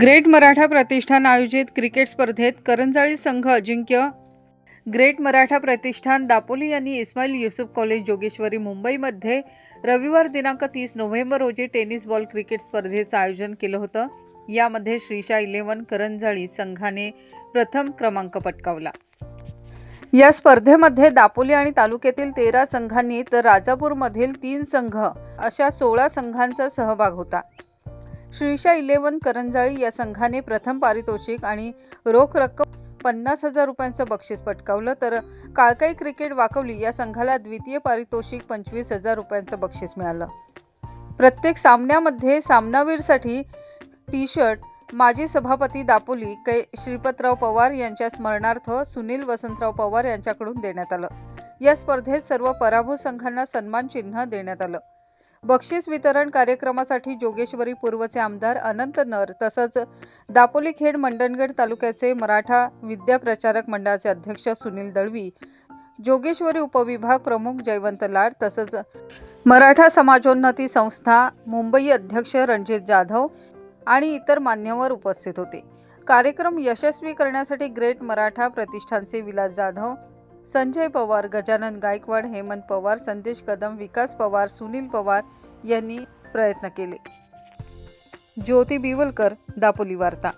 Great Maratha प्रतिष्ठान आयोजित cricket स्पर्धेत करंजाळी संघ अजिंक्य ग्रेट मराठा प्रतिष्ठान दापोली यांनी इस्माईल युसुफ कॉलेज जोगेश्वरी मुंबईमध्ये रविवार दिनांक तीस नोव्हेंबर रोजी टेनिस बॉल क्रिकेट स्पर्धेचं आयोजन केलं होतं. यामध्ये श्रीशा इलेव्हन करंजाळी संघाने प्रथम क्रमांक पटकावला. या स्पर्धेमध्ये दापोली आणि तालुक्यातील तेरा संघांनी तर राजापूरमधील तीन संघ अशा सोळा संघांचा सहभाग होता. श्रीशा इलेव्हन करंजाळी या संघाने प्रथम पारितोषिक आणि रोख रक्कम पन्नास हजार रुपयांचं बक्षीस पटकावलं. तर काळकाई क्रिकेट वाकवली या संघाला द्वितीय पारितोषिक पंचवीस हजार रुपयांचं बक्षीस मिळालं. प्रत्येक सामन्यामध्ये सामनावीरसाठी टी शर्ट माजी सभापती दापोली कै श्रीपतराव पवार यांच्या स्मरणार्थ सुनील वसंतराव पवार यांच्याकडून देण्यात आलं. या स्पर्धेत सर्व पराभूत संघांना सन्मान चिन्ह देण्यात आलं. बक्षीस वितरण कार्यक्रमासाठी जोगेश्वरी पूर्वचे आमदार अनंत नर तसंच दापोली खेड मंडणगड तालुक्याचे मराठा विद्याप्रचारक मंडळाचे अध्यक्ष सुनील दळवी जोगेश्वरी उपविभाग प्रमुख जयवंत लाड तसंच मराठा समाजोन्नती संस्था मुंबई अध्यक्ष रणजित जाधव आणि इतर मान्यवर उपस्थित होते. कार्यक्रम यशस्वी करण्यासाठी ग्रेट मराठा प्रतिष्ठानचे विलास जाधव संजय पवार गजानन गायकवाड हेमंत पवार संदेश कदम विकास पवार सुनील पवार यांनी प्रयत्न केले. ज्योती बिवलकर दापोली वार्ता.